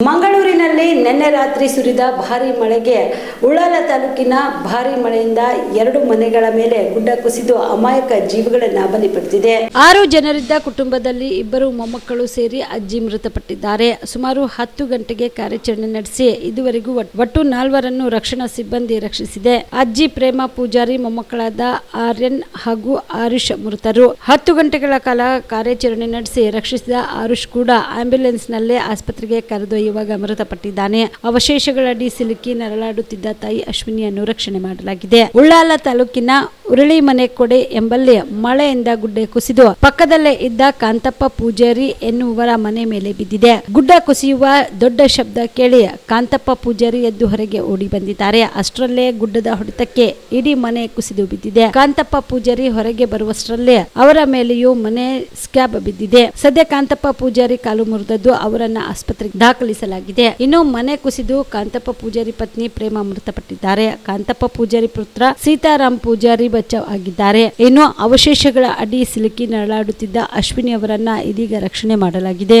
ಮಂಗಳೂರು ಮಂಗಳೂರಿನಲ್ಲಿ ನಿನ್ನೆ ರಾತ್ರಿ ಸುರಿದ ಭಾರಿ ಮಳೆಗೆ ಉಳ್ಳಾಲ ತಾಲೂಕಿನ ಭಾರಿ ಮಳೆಯಿಂದ ಎರಡು ಮನೆಗಳ ಮೇಲೆ ಗುಡ್ಡ ಕುಸಿದು ಅಮಾಯಕ ಜೀವಗಳನ್ನ ಬಲಿಪಡಿಸಿದೆ ಆರು ಜನರಿದ್ದ ಕುಟುಂಬದಲ್ಲಿ ಇಬ್ಬರು ಮೊಮ್ಮಕ್ಕಳು ಸೇರಿ ಅಜ್ಜಿ ಮೃತಪಟ್ಟಿದ್ದಾರೆ. ಸುಮಾರು ಹತ್ತು ಗಂಟೆಗೆ ಕಾರ್ಯಾಚರಣೆ ನಡೆಸಿ ಇದುವರೆಗೂ ಒಟ್- ಒಟ್ಟು ನಾಲ್ವರನ್ನು ರಕ್ಷಣಾ ಸಿಬ್ಬಂದಿ ರಕ್ಷಿಸಿದೆ. ಅಜ್ಜಿ ಪ್ರೇಮ ಪೂಜಾರಿ ಮೊಮ್ಮಕ್ಕಳಾದ ಆರ್ಯನ್ ಹಾಗೂ ಆರುಷ್ ಮೃತರು. ಹತ್ತು ಗಂಟೆಗಳ ಕಾಲ ಕಾರ್ಯಾಚರಣೆ ನಡೆಸಿ ರಕ್ಷಿಸಿದ ಆರುಷ್ ಕೂಡ ಆಂಬ್ಯುಲೆನ್ಸ್ ನಲ್ಲೇ ಆಸ್ಪತ್ರೆಗೆ ಕರೆದೊಯ್ಯುವಾಗ ಮೃತಪಟ್ಟಿದ್ದಾನೆ. ಅವಶೇಷಗಳಡಿ ಸಿಲುಕಿ ನರಳಾಡುತ್ತಿದ್ದ ತಾಯಿ ಅಶ್ವಿನಿಯನ್ನು ರಕ್ಷಣೆ ಮಾಡಲಾಗಿದೆ. ಉಳ್ಳಾಲ ತಾಲೂಕಿನ ಉರುಳಿ ಮನೆ ಕೊಡೆ ಎಂಬಲ್ಲಿ ಮಳೆಯಿಂದ ಗುಡ್ಡೆ ಕುಸಿದು ಪಕ್ಕದಲ್ಲೇ ಇದ್ದ ಕಾಂತಪ್ಪ ಪೂಜಾರಿ ಎನ್ನುವರ ಮನೆ ಮೇಲೆ ಬಿದ್ದಿದೆ. ಗುಡ್ಡ ಕುಸಿಯುವ ದೊಡ್ಡ ಶಬ್ದ ಕೇಳಿ ಕಾಂತಪ್ಪ ಪೂಜಾರಿ ಎದ್ದು ಹೊರಗೆ ಓಡಿ ಬಂದಿದ್ದಾರೆ. ಅಷ್ಟರಲ್ಲೇ ಗುಡ್ಡದ ಹೊಡೆತಕ್ಕೆ ಇಡೀ ಮನೆ ಕುಸಿದು ಬಿದ್ದಿದೆ. ಕಾಂತಪ್ಪ ಪೂಜಾರಿ ಹೊರಗೆ ಬರುವಷ್ಟರಲ್ಲೇ ಅವರ ಮೇಲೆಯೂ ಮನೆ ಸ್ಕ್ಯಾಬ್ ಬಿದ್ದಿದೆ. ಸದ್ಯ ಕಾಂತಪ್ಪ ಪೂಜಾರಿ ಕಾಲು ಮುರಿದದ್ದು ಅವರನ್ನ ಆಸ್ಪತ್ರೆಗೆ ದಾಖಲಿಸಲಾಗಿದೆ. ಇನ್ನು ಮನೆ ಕುಸಿದು ಕಾಂತಪ್ಪ ಪೂಜಾರಿ ಪತ್ನಿ ಪ್ರೇಮ ಮೃತಪಟ್ಟಿದ್ದಾರೆ ಕಾಂತಪ್ಪ ಪೂಜಾರಿ ಪುತ್ರ ಸೀತಾರಾಮ್ ಪೂಜಾರಿ ಬಚಾವ್ ಆಗಿದ್ದಾರೆ ಇನ್ನು ಅವಶೇಷಗಳ ಅಡಿ ಸಿಲುಕಿ ನರಳಾಡುತ್ತಿದ್ದ ಅಶ್ವಿನಿ ಅವರನ್ನ ಇದೀಗ ರಕ್ಷಣೆ ಮಾಡಲಾಗಿದೆ.